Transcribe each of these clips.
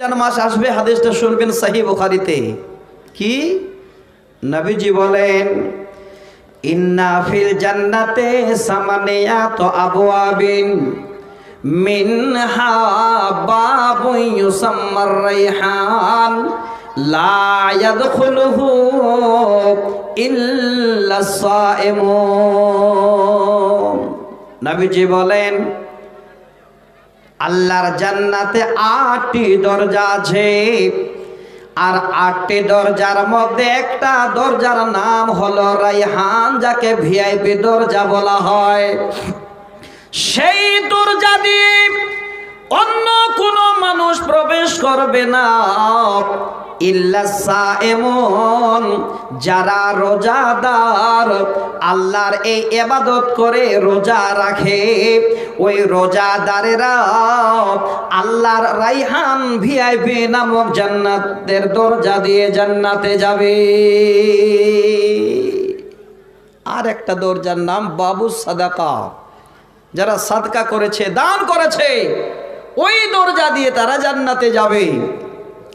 রমজান মাস আসবে, হাদিসটা শুনবেন সাহি বুখারিতে। কি? নবীজি বলেন, ইন্না ফিল জান্নাতে সামানিয়াত আবওয়াবিন, মিনহা বাবুন ইউসাম্মার রাইহান, লা ইয়াদখুলুহু ইল্লা সাইমুন নবীজি বলেন আল্লাহর জান্নাতে আটটি দরজা আছে। আর আটটি দরজার মধ্যে একটা দরজার নাম হলো রাইহান যাকে ভিআইপি দরজা বলা হয়। সেই দরজা দিয়ে অন্য কোনো মানুষ প্রবেশ করবে না। ইল্লাসা এমন যারা রোজাদার, আল্লাহর এই এবাদত করে রোজা রাখে। ওই রোজাদারেরা আল্লাহর রাইহান ভিআইপি নামক জান্নাতের দরজা দিয়ে জান্নাতে যাবে। আর একটা দরজার নাম বাবু সাদাকা। যারা সাদকা করেছে, দান করেছে। ওই দরজা দিয়ে তারা জান্নাতে যাবে।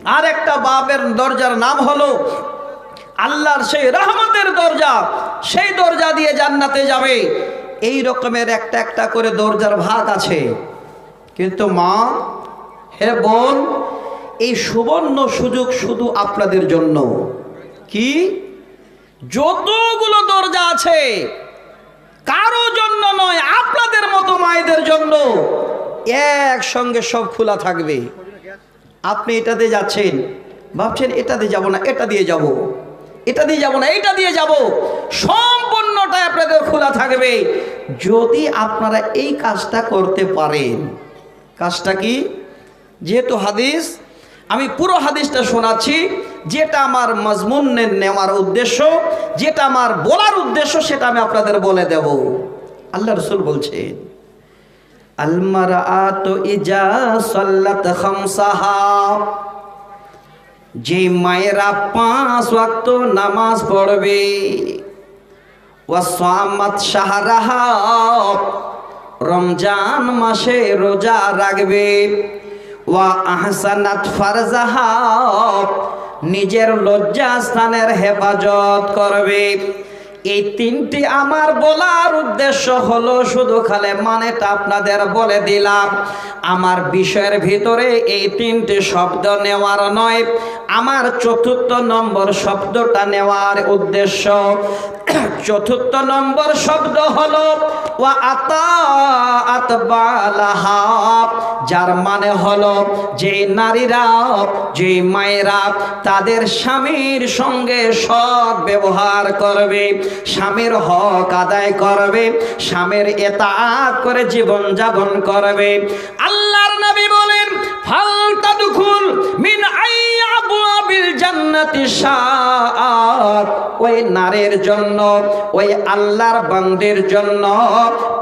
আর একটা বাপের দরজার নাম হলো আল্লাহর সেই রহমতের দরজা। সেই দরজা দিয়ে জান্নাতে যাবে। এই রকমের একটা একটা করে দরজার ভাগ আছে। কিন্তু মা, হে বোন, এই সুবর্ণ সুযোগ শুধু আপনাদের জন্য। কি? যতগুলো দরজা আছে, কারও জন্য নয়, আপনাদের মতো মায়েদের জন্য। একসঙ্গে সব খোলা থাকবে। আপনি এটাতে যাচ্ছেন, ভাবছেন এটাতে যাব না, এটা দিয়ে যাব। এটা দিয়ে যাব না, এটা দিয়ে যাব। সম্পূর্ণটাই আপনাদের খোলা থাকবে। যদি আপনারা এই কাজটা করতে পারেন, কাজটা কি? যেহেতু হাদিস, আমি পুরো হাদিসটা শোনাচ্ছি, যেটা আমার মজমুন নেওয়ার উদ্দেশ্য, যেটা আমার বলার উদ্দেশ্য, সেটা আমি আপনাদের বলে দেব। আল্লাহ রসুল বলছেন আলমারাত ইজা সাল্লাত খামসাহা। যে মায়েরা পাঁচ ওয়াক্ত নামাজ পড়বে ওয়াসামাত শাহরাহা, রমজান মাসে রোজা রাখবে ওয়া আহসানাত ফারজাহা, নিজের লজ্জা স্থানের হেফাজত করবে। এই তিনটি আমার বলার উদ্দেশ্য হলো শুধু খালে মানেটা আপনাদের বলে দিলাম। আমার বিষয়ের ভিতরে এই তিনটি শব্দ নেওয়ার নয়, আমার চতুর্থ নম্বর শব্দটা নেওয়ার উদ্দেশ্য। চতুর্থ নম্বর শব্দ হলো যার মানে হলো যে নারীরা যে মায়েরা তাদের স্বামীর সঙ্গে সৎ ব্যবহার করবে। স্বামীর হক আদায় করবে, স্বামীর এতাত করে জীবন যাপন করবে। আল্লাহর নবী বলেন ফালতা দুখুল মিন আইয়াবুয়াবিল জান্নাতি শাআত ওই নারীর জন্য, ওই আল্লাহর বান্দির জন্য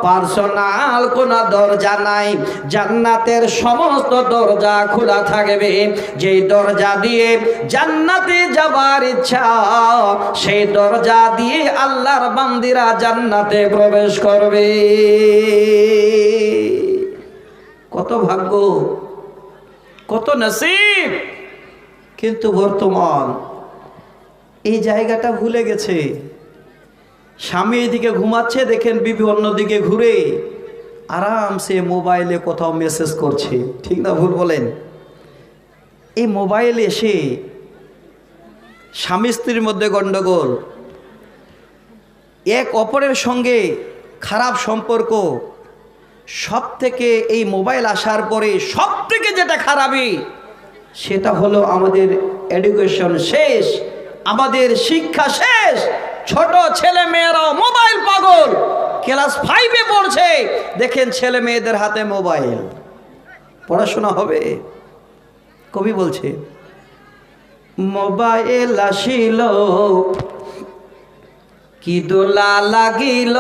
পার্সোনাল কোন দরজা নাই। জান্নাতের সমস্ত দরজা খোলা থাকবে। যেই দরজা দিয়ে জান্নাতে যাবার ইচ্ছা, সেই দরজা দিয়ে আল্লাহর বান্দিরা জান্নাতে প্রবেশ করবে। কত ভাগ্য, কত নসিব। কিন্তু বর্তমান এই জায়গাটা ভুলে গেছে। স্বামী এদিকে ঘুমাচ্ছে, দেখেন বিবি অন্যদিকে ঘুরে আরামসে মোবাইলে কোথাও মেসেজ করছে। ঠিক না ভুল বলেন? এই মোবাইল এসে স্বামী স্ত্রীর মধ্যে গণ্ডগোল এক অপরের সঙ্গে খারাপ সম্পর্ক সব থেকে এই মোবাইল আসার পরে সব থেকে যেটা খারাপই সেটা হলো আমাদের এডুকেশন শেষ, আমাদের শিক্ষা শেষ। ছোট ছেলে মেয়েরাও মোবাইল পাগল। ক্লাস ফাইভে পড়ছে। দেখেন ছেলে মেয়েদের হাতে মোবাইল পড়াশোনা হবে? কবি বলছে, মোবাইল আসিল, কি দোলা লাগিল।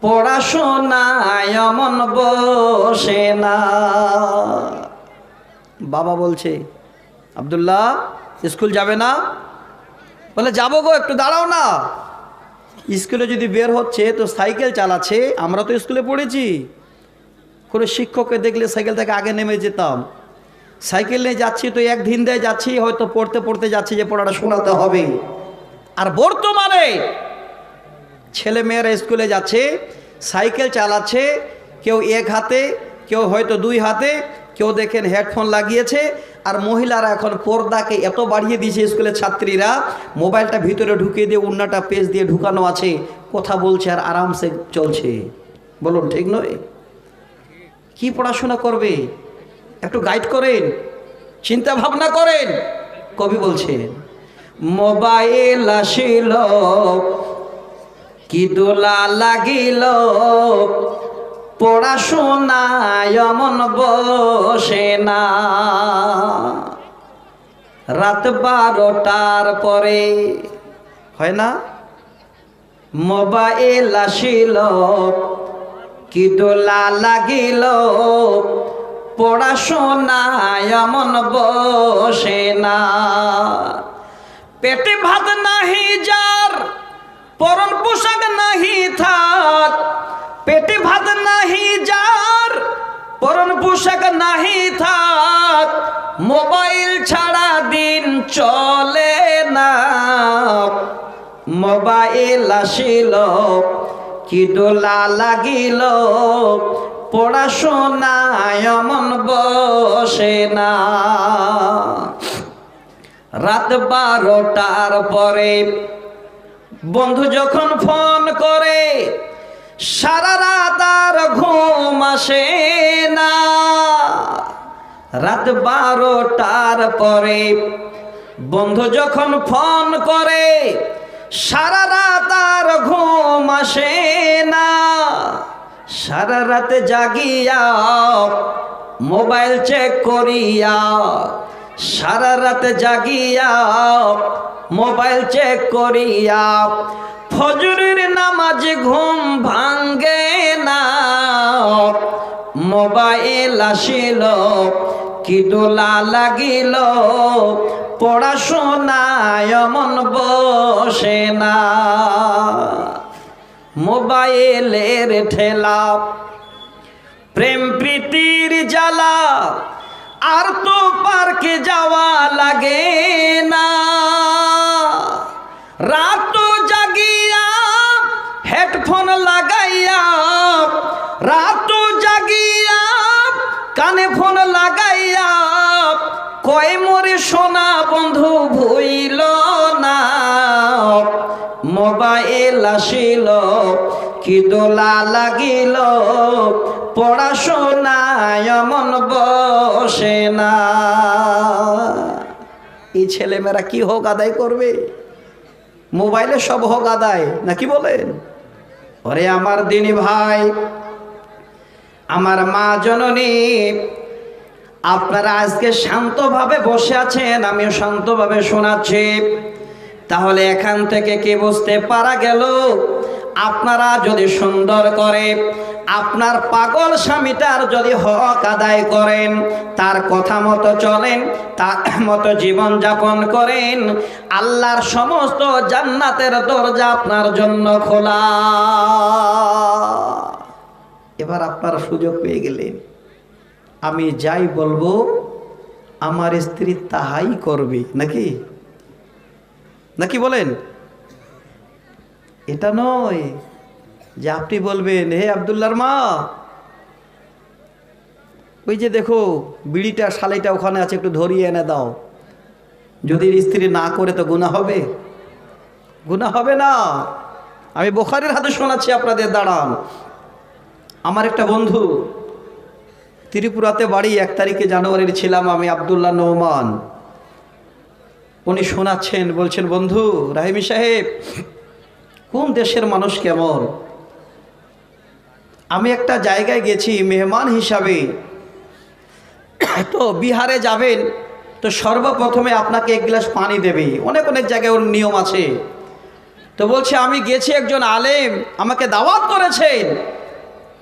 পড়াশোনায় অমন বসে না। বাবা বলছে, আবদুল্লাহ, স্কুল যাবে না? বলে, যাব গো, একটু দাঁড়াও না। স্কুলে যদি বের হচ্ছে, তো সাইকেল চালাচ্ছে, আমরা তো স্কুলে পড়েছি। কোনো শিক্ষককে দেখলে সাইকেল থেকে আগে নেমে যেতাম। সাইকেল নিয়ে যাচ্ছি, তো এক দিন দিয়ে যাচ্ছি, হয়তো পড়তে পড়তে যাচ্ছি যে পড়াটা শোনাতে হবে। আর বর্তমানে ছেলে মেয়েরা স্কুলে যাচ্ছে, সাইকেল চালাচ্ছে, কেউ এক হাতে, কেউ হয়তো দুই হাতে কেউ দেখেন হেডফোন লাগিয়েছে, আর মহিলারা এখন পর্দাকে এত বাড়িয়ে দিয়েছে স্কুলের ছাত্রীরা, মোবাইলটা ভিতরে ঢুকিয়ে দিয়ে উন্নাটা পেজ দিয়ে ঢুকানো আছে, কথা বলছে আর আরামসে চলছে। বলুন, ঠিক নয়? কি পড়াশোনা করবে? একটু গাইড করেন, চিন্তা ভাবনা করেন, কবি বলছেন, মোবাইল আসিল, কি দোলা লাগিল পড়াশোনায় অমন বসে না। রাত বারোটার পরে, হয় না? মোবাইল আসিল, কি দোলা লাগিল। পড়াশোনায় অমন বসে না। পেটে ভাত নাহি যার পরন পোশাক নাহি থাক মোবাইল আসিল কি দোলা লাগিল? পড়াশোনায় অমন বসে না। রাত বারোটার পরে বন্ধু যখন ফোন করে, সারা রাত আর ঘুম আসে না। রাত বারোটার পরে বন্ধু যখন ফোন করে সারা রাত আর ঘুম আসে না। সারা রাত জাগিয়া মোবাইল চেক করিয়া, সারা রাত জাগিয়া মোবাইল চেক করিয়া, ফজরের নামাজ ঘুম ভাঙ্গে না। মোবাইল আসিল, কি দোলা লাগিল পড়াশোনায় মন বসে না। মোবাইলের ঠেলা, প্রেম প্রীতির জ্বালা, আর তো পার্কে যাওয়া লাগে না। রাত জাগিয়া হেডফোন লাগাইয়া রাত জাগিয়া কানে ফোন লাগাইয়া কয় মরে সোনা বন্ধু ভুইল না। মোবাইল আসিল, কি দোলা লাগিল। পড়াশোনায় মন বসে না। এই ছেলেমেয়েরা কি হোক আদায় করবে? মোবাইলে সব হোক আদায়, নাকি বলেন? ওরে আমার দিনী ভাই, আমার মা জননী আপনারা আজকে শান্তভাবে বসে আছেন, আমিও শান্তভাবে শোনাচ্ছি। তাহলে এখান থেকে কি বুঝতে পারা গেল? আপনারা যদি সুন্দর করে আপনার পাগল স্বামীটার যদি হক আদায় করেন, তার কথা মতো চলেন, তার মতো জীবন যাপন করেন, আল্লাহর সমস্ত জান্নাতের দরজা আপনার জন্য খোলা। এবার আপনার সুযোগ পেয়ে গেলেন। আমি যাই বলব, আমার স্ত্রী তাহাই করবে। নাকি? নাকি বলেন? এটা নয় যে আপনি বলবেন, হে আবদুল্লার মা, ওই যে দেখো, বিড়িটা শালাইটা ওখানে আছে, একটু ধরিয়ে এনে দাও। যদি স্ত্রী না করে তো গুণা হবে। গুণা হবে না। আমি বোখারের হাতে শোনাচ্ছি আপনাদের, দাঁড়ান। আমার একটা বন্ধু ত্রিপুরাতে বাড়ি, এক তারিখে জানুয়ারির ছিলাম আমি আবদুল্লাহ নৌমান। উনি শোনাচ্ছেন, বলছেন, বন্ধু, রাহিমি সাহেব, কোন দেশের মানুষ কেমন? আমি একটা জায়গায় গেছি, মেহমান হিসাবে। তো বিহারে যাবেন, তো সর্বপ্রথমে আপনাকে এক গ্লাস পানি দেবে। অনেক অনেক জায়গায় ওর নিয়ম আছে। তো বলছে, আমি গেছি একজন আলেম, আমাকে দাওয়াত করেছেন।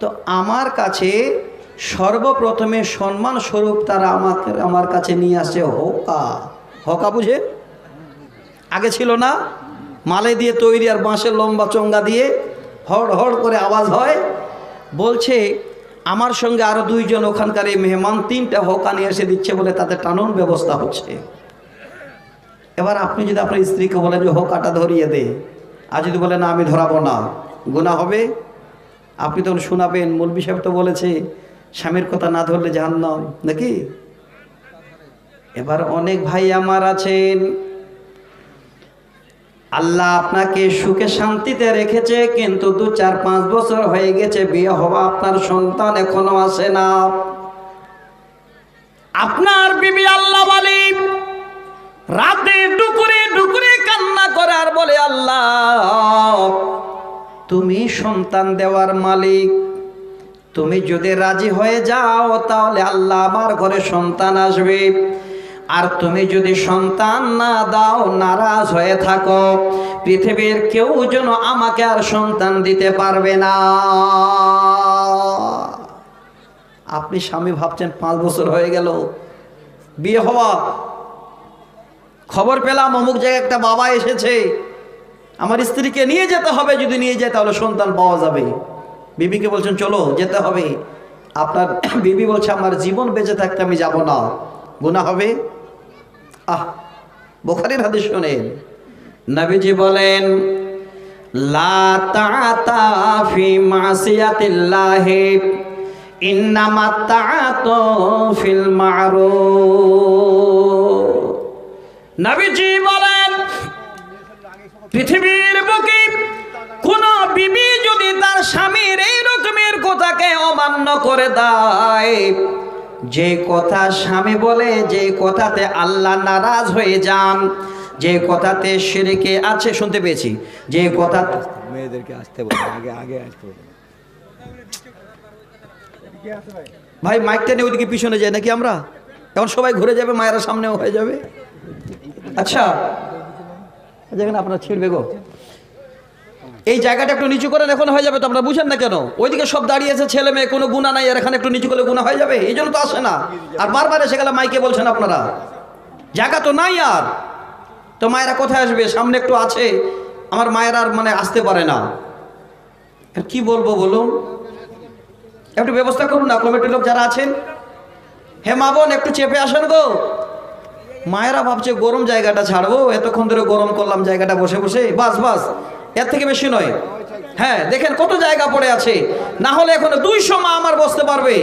তো আমার কাছে সর্বপ্রথমে সম্মান স্বরূপ তারা আমাকে, আমার কাছে নিয়ে আসে হকা। হকা বুঝে? আগে ছিল না। মালে দিয়ে তৈরি আর বাঁশের লম্বা চঙ্গা দিয়ে হড় হড় করে আওয়াজ হয়। বলছে, আমার সঙ্গে আরও দুইজন ওখানকার এই মেহমান তিনটা হোকা নিয়ে এসে দিচ্ছে বলে তাদের টানুন ব্যবস্থা হচ্ছে। এবার আপনি যদি আপনার স্ত্রীকে বলেন যে, হোকাটা ধরিয়ে দে। আর যদি বলেন আমি ধরাবো না। গুণা হবে। আপনি তখন শোনাবেন। মৌলবি সাহেব তো বলেছে স্বামীর কথা না ধরলে জাহান্নাম, নাকি? এবার অনেক ভাই আমার আছেন। আল্লাহ আপনাকে সুখে শান্তিতে রেখেছে, কিন্তু দু চার পাঁচ বছর হয়ে গেছে, বিয়ে হওয়া আপনার সন্তান এখনও আসে না। আপনার বিবি আল্লাহ বলে, রাতে ডুকুরে ডুকুরে কান্না করে আর বলে, আল্লাহ, তুমি সন্তান দেওয়ার মালিক তুমি যদি রাজি হয়ে যাও, তাহলে আল্লাহ আমার ঘরে সন্তান আসবে। আর তুমি যদি সন্তান না দাও, নারাজ হয়ে থাকো। পৃথিবীর কেউ যেন আমাকে আর সন্তান দিতে পারবে না। আপনি স্বামী ভাবছেন পাঁচ বছর হয়ে গেল। বিয়ে হওয়া। খবর পেলাম, অমুক জায়গায় একটা বাবা এসেছে। আমার স্ত্রীকে নিয়ে যেতে হবে, যদি নিয়ে যায়, তাহলে সন্তান পাওয়া যাবে। বিবিকে বলছেন, চলো, যেতে হবে। আপনার বিবি বলছে, আমার জীবন বেঁচে থাকতে আমি যাব না। গুণা হবে? আহ, বোখারির হাদিস শোনেন। নবীজি বলেন, পৃথিবীর বুকে কোন বিবি যদি তার স্বামীর এই রকমের কথাকে অমান্য করে দেয় যে কথা স্বামী বলে যে কথাতে আল্লাহ নারাজ হয়ে যান যে কথাতে শিরকে আছে শুনতে পেয়েছি যে কথা মেয়েদেরকে আসতে বলে আগে আগে আসতে ভাই মাইকটা নিয়ে ওইদিকে পিছনে যায় নাকি আমরা? এখন সবাই ঘুরে যাবে মায়েরা সামনেও হয়ে যাবে। আচ্ছা যেখানে আপনার ছিড়বে গো। এই জায়গাটা একটু নিচু করেন, এখন হয়ে যাবে তো, আপনারা বুঝেন না কেন? ওইদিকে সব দাঁড়িয়ে আছে, ছেলে মেয়ে, কোনো গুণা নাই, আর এখানে একটু নিচু করলে গুণা হয়ে যাবে? এই জন্য তো আসে না। আর বারবার এসে গেলে মাইকে বলছেন আপনারা, জায়গা তো নাই আর। তো মায়েরা কোথায় আসবে? সামনে একটু আছে। আমার মায়েরা আর মানে আসতে পারে না। আর কি বলব বলুন? একটু ব্যবস্থা করুন না কমিটির লোক যারা আছেন। হে মা বোন, একটু চেপে আসেন গো। মায়েরা ভাবছে গরম জায়গাটা ছাড়বো, এতক্ষণ ধরে গরম করলাম জায়গাটা বসে বসে। বাস বাস। এর থেকে বেশি নয়। হ্যাঁ দেখেন কত জায়গা পড়ে আছে। না হলে এখন দুইশো মা আমার বসতে পারবে।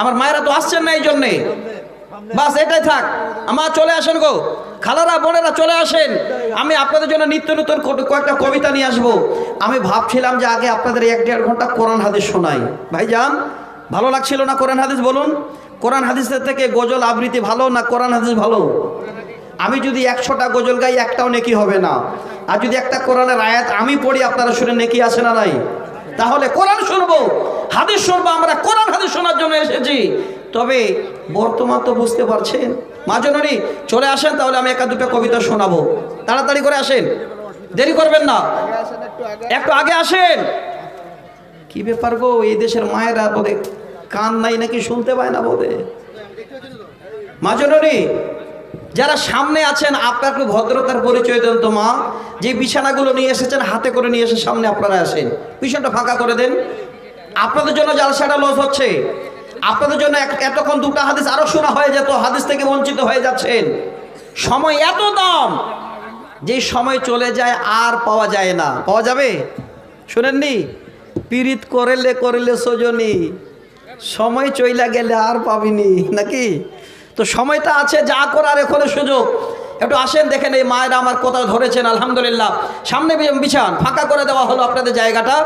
আমার মায়েরা তো আসছেন না এই জন্যে বাস, এটাই থাক। আমার চলে আসেন গো। খালারা, বোনেরা, চলে আসেন। আমি আপনাদের জন্য নিত্য নতুন কয়েকটা কবিতা নিয়ে আসব। আমি ভাবছিলাম যে আগে আপনাদের এক দেড় ঘণ্টা কোরআন হাদিস শোনাই। ভাইজান, ভালো লাগছিল না কোরআন হাদিস বলুন? কোরআন হাদিসের থেকে গজল আবৃত্তি ভালো না কোরআন হাদিস ভালো? আমি যদি একশোটা গজল গাই, একটাও নেকি হবে না। আর যদি একটা কোরআনের আয়াত আমি পড়ি, আপনারা শুনে নেকি আসে না নাই? তাহলে কোরআন শুনব, হাদিস শুনব, আমরা কোরআন, হাদিস শোনার জন্য এসেছি। তবে বর্তমান তো বুঝতে পারছেন? মাজনরি চলে আসেন, তাহলে আমি একা দুটো কবিতা শোনাবো। তাড়াতাড়ি করে আসেন। দেরি করবেন না। একটু আগে আসেন। কি ব্যাপার গো, এই দেশের মায়েরা বোধে কান নাই নাকি শুনতে পায় না বোধে মাজনরি যারা সামনে আছেন আপনার একটু ভদ্রতার পরিচয় দেন তো মা। যে বিছানাগুলো নিয়ে এসেছেন, হাতে করে নিয়ে এসে সামনে আপনারা আসেন। পিছনটা ফাঁকা করে দেন। আপনাদের জন্য জালসাটা লস হচ্ছে। আপনাদের জন্য এতক্ষণ দুটো হাদিস আরও শোনা হয়ে যেত, হাদিস থেকে বঞ্চিত হয়ে যাচ্ছেন। সময় এত দাম। যে সময় চলে যায়, আর পাওয়া যায় না। পাওয়া যাবে? শুনেননি? পীড়িত করেলে করেলে সজনী। সময় চইলা গেলে আর পাবিনি। নাকি? তো সময়টা আছে, যা করার এখনও সুযোগ। একটু আসেন, দেখেন এই মায়েরা আমার কথা ধরেছেন, আলহামদুলিল্লাহ। সামনে বিছান, ফাঁকা করে দেওয়া হলো আপনাদের জায়গাটা।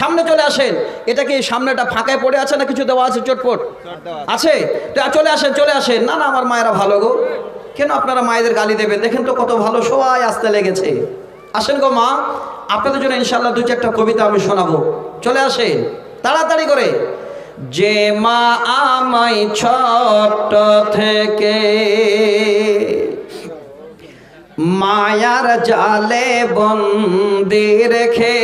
সামনে চলে আসেন। এটা কি সামনেটা ফাঁকায় পড়ে আছে না কিছু দেওয়া আছে? চটপট। আছে? তো চলে আসেন চলে আসেন। না না, আমার মায়েরা ভালো গো। কেন আপনারা মায়েদের গালি দেবেন? দেখেন তো কত ভালো, সবাই আসতে লেগেছে। আসেন গো মা, আপনাদের জন্য ইনশাল্লাহ দু চারটা কবিতা আমি শোনাবো। চলে আসেন, তাড়াতাড়ি করে। যে মা আমায় ছোট্ট থেকে মায়ার জালে বন্দি রেখে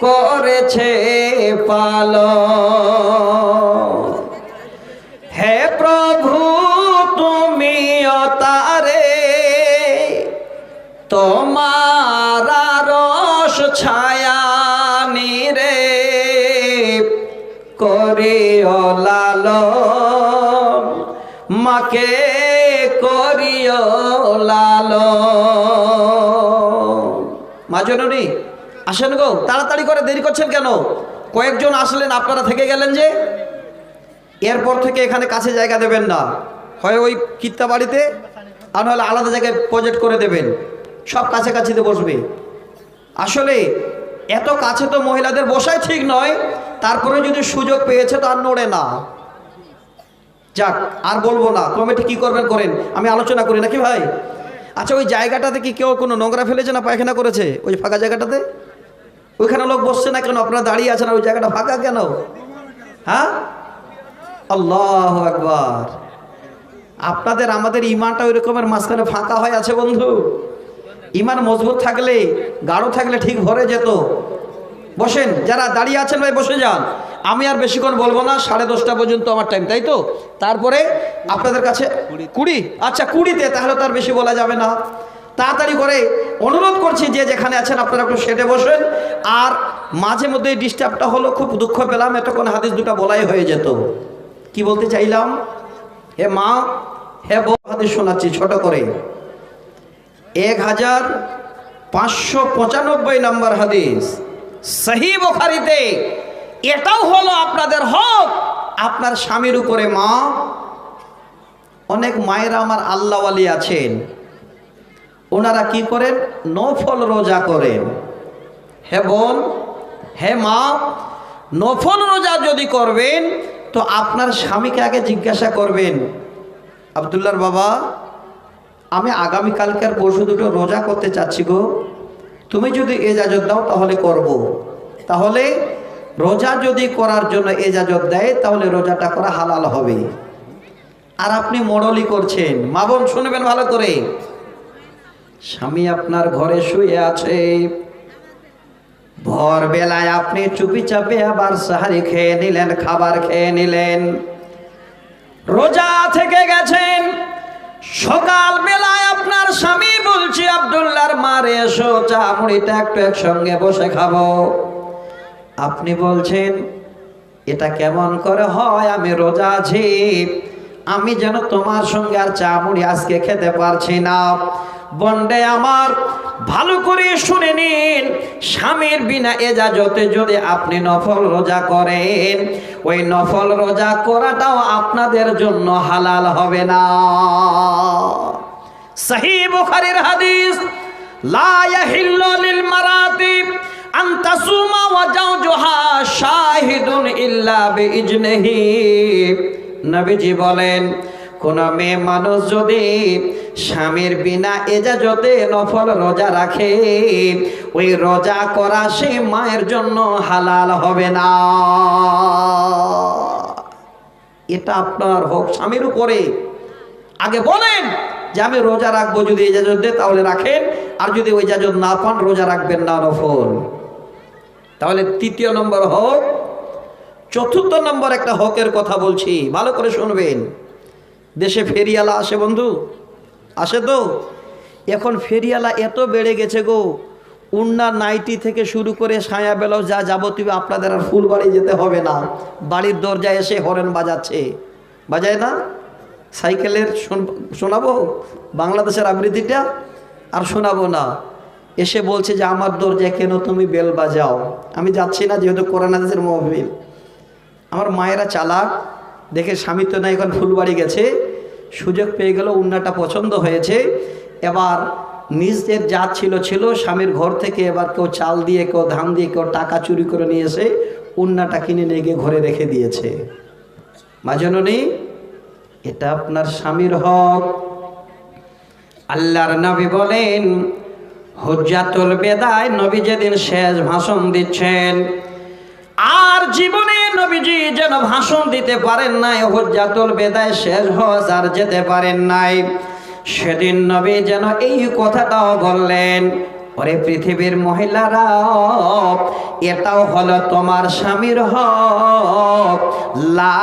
করেছে পাল হে প্রভু, তুমি তারে তোমার রস ছায়া লালন, মাকে করিও লালন। মা জননী, আসেন গো, তাড়াতাড়ি করে দেরি করছেন কেন? কয়েকজন আসলেন, আপনারা থেকে গেলেন যে? এরপর থেকে এখানে কাছে জায়গা দেবেন না। হয় ওই কিত্তা বাড়িতে, আর নাহলে আলাদা জায়গায় প্রজেক্ট করে দেবেন। সব কাছে কাছাকাছিতে বসবে। আসলে, এত কাছে তো মহিলাদের বসাই ঠিক নয় তারপরে যদি সুযোগ পেয়েছে তো আর নড়ে না। যাক, আর বলব না। কমিটি কি করবেন করেন। আমি আলোচনা করি, নাকি ভাই? আচ্ছা ওই জায়গাটাতে কি কেউ কোনো নোংরা ফেলেছে না পায়খানা করেছে? ওই ফাঁকা জায়গাটাতে? ওইখানে লোক বসছে না কেন? আপনারা দাঁড়িয়ে আছেন ওই জায়গাটা ফাঁকা কেন? হ্যাঁ? আল্লাহ একবার আপনাদের, আমাদের ইমানটা ওই রকমের মাঝখানে ফাঁকা হয়ে আছে বন্ধু। ইমান মজবুত থাকলে, গাঢ় থাকলে ঠিক ভরে যেত। বসেন, যারা দাঁড়িয়ে আছেন ভাই, বসে যান। আমি আর বেশিক্ষণ বলব না, সাড়ে দশটা পর্যন্ত আমার টাইম তাই তো? তারপরে আপনাদের কাছে কুড়ি? আচ্ছা কুড়িতে, তাহলে তো আর বেশি বলা যাবে না। তাড়াতাড়ি করে অনুরোধ করছি যে যেখানে আছেন, আপনারা একটু সেটে বসেন। আর মাঝে মধ্যে ডিস্টার্বটা হলো, খুব দুঃখ পেলাম, এতক্ষণ হাদিস দুটো বলাই হয়ে যেত। কি বলতে চাইলাম? হে মা, হে বউ, হাদিস শোনাচ্ছি, ছোট করে। এক হাজার পাঁচশো পঁচানব্বই নম্বর হাদিস। সহি বোখারিতে, এটাও হলো আপনাদের হক, আপনার স্বামীর উপরে মা, অনেক মায়েরা আমার আল্লাহওয়ালি আছেন, ওনারা কি করেন? নফল রোজা করেন। হে বোন, হে মা, নফল রোজা যদি করবেন, তো আপনার স্বামীকে আগে জিজ্ঞাসা করবেন, আবদুল্লার বাবা, আমি আগামীকালকের পরশু দুটো রোজা করতে চাচ্ছি গো। তুমি যদি এজাজত দাও, তাহলে করব। তাহলে রোজা যদি করার জন্য এজাজত দেয়, তাহলে রোজাটা করা হালাল হবে। আর আপনি মরলি করছেন। মা বোন, শুনবেন ভালো করে। স্বামী আপনার ঘরে শুয়ে আছে। ভোর বেলায় আপনি চুপি চাপে আবার সাহারি খেয়ে নিলেন, খাবার খেয়ে নিলেন। রোজা থেকে গেছেন। সকাল বেলায় আপনার স্বামী বলছি আবদুল্লার মারে এসো, চা মুড়িটা একটু একসঙ্গে বসে খাব। আপনি বলছেন, এটা কেমন করে হয়? আমি রোজা আছি। আমি যেন তোমার সঙ্গে আর চা মুড়ি আজকে খেতে পারছি না। বন্ডে আমার, ভালো করে শুনে নিন। স্বামীর বিনা এজাজতে যদি আপনি নফল রোজা করেন, ওই নফল রোজা করাটাও আপনাদের জন্য হালাল হবে না। সহি বুখারীর হাদিস, লা ইয়াহিল্লু লিল মারাতিব আন তাসুমা ওয়া জাওজুহা শাহিদুন ইল্লা বিইজনিহি। নবীজি বলেন কোন মেয়ে মানুষ যদি স্বামীর বিনা এজাজতে নফল রোজা রাখে, ওই রোজা করা সে মায়ের জন্য হালাল হবে না। এটা আপনার হোক স্বামীর উপরে। আগে বলেন যে আমি রোজা রাখব যদি এজাজত দেয় তাহলে রাখেন, আর যদি ওই এজাজত না পান রোজা রাখবেন না নফল। তাহলে তৃতীয় নম্বর হোক, চতুর্থ নম্বর একটা হকের কথা বলছি, ভালো করে শুনবেন। দেশে ফেরিয়ালা আসে বন্ধু? আসে তো? এখন ফেরিয়ালা এত বেড়ে গেছে গো। উন্না নাইটি থেকে শুরু করে সায়া বেলাও যা যাবতীয় আপনাদের আর ফুলবাড়ি যেতে হবে না। বাড়ির দরজায় এসে হরেন বাজাচ্ছে। বাজায় না? সাইকেলের শোন- শোনাবো? বাংলাদেশের আবৃত্তিটা? আর শোনাবো না। এসে বলছে যে, আমার দরজায় কেন তুমি বেল বাজাও? আমি যাচ্ছি না, যেহেতু করোনা দেশের মহবিল আমার মায়েরা চালাক। দেখে স্বামী তো না, এখন ফুলবাড়ি গেছে। সুযোগ পেয়ে গেল, উন্নাটা পছন্দ হয়েছে। এবার নিজের যা ছিল ছিল স্বামীর ঘর থেকে এবার কেউ চাল দিয়ে, কেউ ধান দিয়ে, কেউ টাকা চুরি করে নিয়ে এসে উন্নাটা কিনে নিয়ে গিয়ে ঘরে রেখে দিয়েছে। মাজননী এটা আপনার স্বামীর হক। আল্লাহর নবী বলেন, হুজ্জাতুল বেদায়, নবী যেদিন শেষ ভাষণ দিচ্ছেন আর জীবনে নবীজি যেন ভাষণ দিতে পারেন নাই, হজ্জাতুল বেদায় শেষ হজ আর যেতে পারেন নাই। সেদিন নবী যেন এই কথাটাও বললেন ওরে পৃথিবীর মহিলারা এটাও হলো তোমার স্বামীর হক লা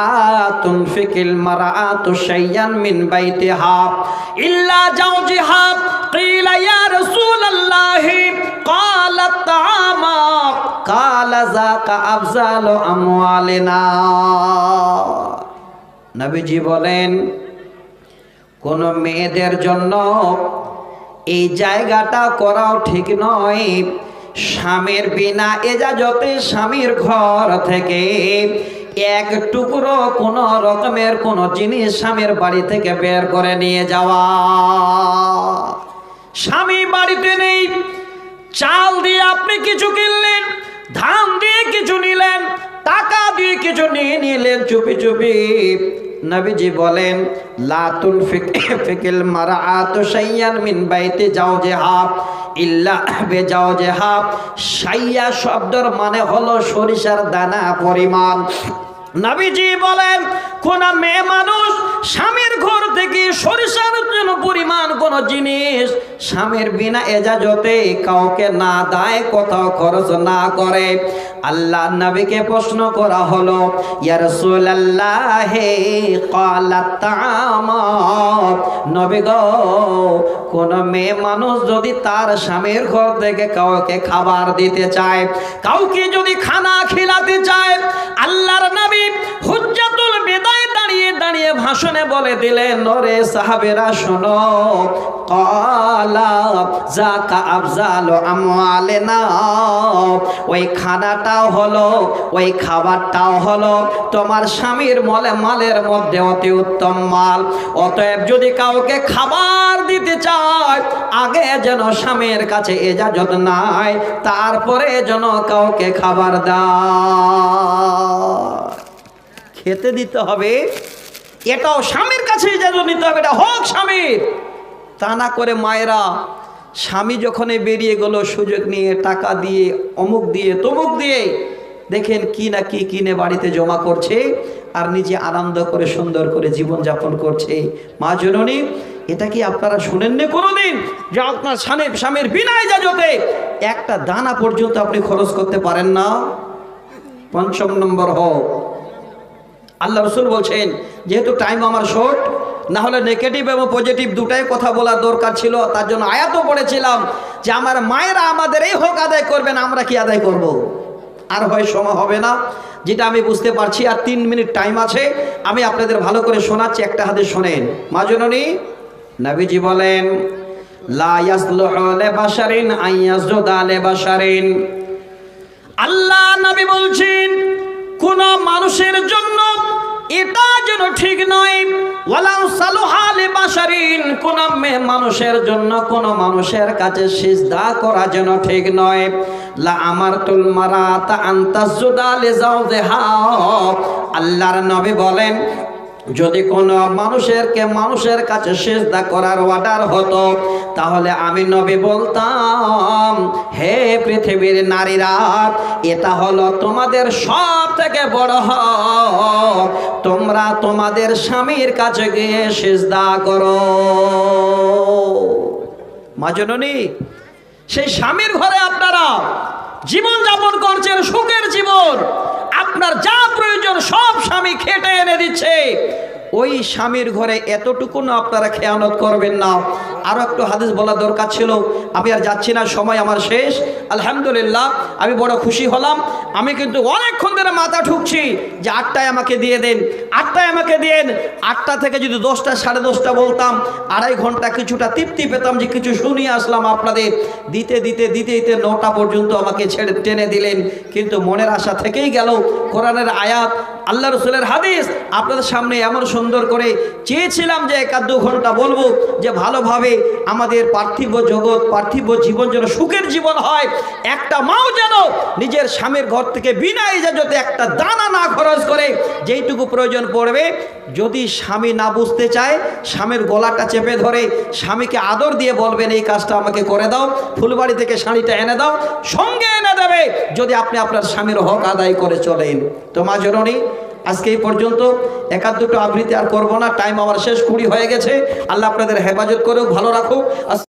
তুনফিকিল মারাতু শাইয়ান মিন বাইতিহা ইল্লা জাওজিহা قيل يا رسول الله قال الطعام قال ذاك أفضل أموالنا নবীজি বলেন কোন মেয়েদের জন্য এই জায়গাটা করাও ঠিক নয়। স্বামীর বিনা এজাজতে স্বামীর ঘর থেকে এক টুকরো কোনো রকমের কোনো জিনিস স্বামীর বাড়ি থেকে বের করে নিয়ে যাওয়া। স্বামী বাড়িতে নেই। চাল দিয়ে আপনি কিছু কিনলেন, ধান দিয়ে কিছু নিলেন, টাকা দিয়ে কিছু নিয়ে নিলেন, চুপি চুপি। নবীজি বলেন লাতুল ফিকিল মারাআত সাইয়ান মিন বাইতে যাও যে হাফ, ইল্লা বে যাও যে হাফ। সাইয়া শব্দর মানে হলো সরিষার দানা পরিমাণ। নবীজি বলেন, কোন মেয়ে মানুষ, স্বামীর ঘর থেকে সরিষার জন্য পরিমাণ কোন জিনিস স্বামীর বিনা এজাজতে কাউকে না দেয়, কোথাও খরচ না করে। আল্লাহ নবীকে প্রশ্ন করা হলো, ইয়া রাসূলুল্লাহ হে ক্বালাত তাআম। নবী গো, কোন মেয়ে মানুষ যদি তার স্বামীর ঘর থেকে কাউকে খাবার দিতে চায়, কাউকে যদি খানা খিলাতে চায়, আল্লাহর নবী হুজ্জাতুল বিদায় দাঁড়িয়ে দাঁড়িয়ে ভাষণে বলে দিলেন নরে সাহাবেরা, শোনো। ওই খানাটাও ওই খাবারটাও হলো তোমার স্বামীর মলে মালের মধ্যে অতি উত্তম মাল। অতএব যদি কাউকে খাবার দিতে চায়, আগে যেন স্বামীর কাছে এজাজত নাই, তারপরে যেন কাউকে খাবার দেয়। খেতে দিতে হবে, এটাও স্বামীর কাছে ইজাজত নিতে হবে, এটা হোক স্বামীর। তা না করে মায়েরা, স্বামী যখন বেরিয়ে গেল, সুযোগ নিয়ে টাকা দিয়ে, অমুক দিয়ে, তমুক দিয়ে, দেখেন কি না কি কিনে বাড়িতে জমা করছে, আর নিজে আনন্দ করে, সুন্দর করে জীবন যাপন করছে। মা জননী, এটা কি আপনারা শুনেননি কোনোদিন? যে আপনার স্বামী স্বামীর বিনা ইজাজতে একটা দানা পর্যন্ত আপনি খরচ করতে পারেন না? পঞ্চম নম্বর হোক। আল্লাহ রসুল বলছেন, যেহেতু টাইম আমার শর্ট না হলে নেগেটিভ এবং পজিটিভ দুটাই কথা বলার দরকার ছিল, তার জন্য আয়াতও পড়েছিলাম যে আমার মায়েরা আমাদের এই হক আদায় করবেন, আমরা কি আদায় করব। আর হয় সময় হবে না, যেটা আমি বুঝতে পারছি, আর তিন মিনিট টাইম আছে, আমি আপনাদের ভালো করে শোনাচ্ছি, একটা হাতে শোনেন মা জননী, নাবিজি বলেন আল্লাহ নবী বলছেন কোন মানুষের জন্য এটা যেন ঠিক নয়। কোন মানুষের জন্য কোন মানুষের কাছে সিজদা করা যেন ঠিক নয়। লা আমার দেহা আল্লাহর নবী বলেন যদি কোনো মানুষেরকে মানুষের কাছে সেজদা করার অর্ডার হতো, তাহলে আমি নবী বলতাম, হে পৃথিবীর নারীরা, এটা হলো তোমাদের সব থেকে বড় হক। তোমরা তোমাদের স্বামীর কাছে গিয়ে সেজদা করো। মা জননী, সেই স্বামীর ঘরে আপনারা জীবন যাপন করছেন, সুখের জীবন। আপনার যা প্রয়োজন সব স্বামী খেটে এনে দিচ্ছে। ওই স্বামীর ঘরে এতটুকু না আপনারা খেয়ানত করবেন না। আরও একটু হাদিস বলা দরকার ছিল। আমি আর যাচ্ছি না, সময় আমার শেষ। আলহামদুলিল্লাহ, আমি বড় খুশি হলাম। আমি কিন্তু অনেকক্ষণ ধরে মাথা ঠুকছি যে আটটায় আমাকে দিয়ে দেন। আটটায় আমাকে দেন। আটটা থেকে যদি দশটা, সাড়ে দশটা বলতাম, আড়াই ঘণ্টা কিছুটা তৃপ্তি পেতাম যে কিছু শুনিয়ে আসলাম আপনাদের। দিতে দিতে দিতে দিতে নটা পর্যন্ত আমাকে ছেড়ে টেনে দিলেন। কিন্তু মনের আশা থেকেই গেল। কোরআনের আয়াত আল্লাহ রসুলের হাদিস আপনাদের সামনে এমন সুন্দর করে চেয়েছিলাম যে এক দু ঘণ্টা বলব যে ভালোভাবে আমাদের পার্থিব জগৎ, পার্থিব জীবন যেন সুখের জীবন হয়, একটা মাও যেন নিজের স্বামীর ঘর থেকে বিনা ইজাজতে একটা দানা না খরচ করে যেইটুকু প্রয়োজন পড়বে, যদি স্বামী না বুঝতে চায়, স্বামীর গলাটা চেপে ধরে স্বামীকে আদর দিয়ে বলবেন, এই কাজটা আমাকে করে দাও, ফুলবাড়ি থেকে শাড়িটা এনে দাও, সঙ্গে এনে দেবে, যদি আপনি আপনার স্বামীর হক আদায় করে চলেন। তো মা আজকে এই পর্যন্ত একাধ দুটো আবৃত্তি আর করব না। টাইম আমার শেষ, কুড়ি হয়ে গেছে। আল্লাহ আপনাদের হেফাজত করেও ভালো রাখুক।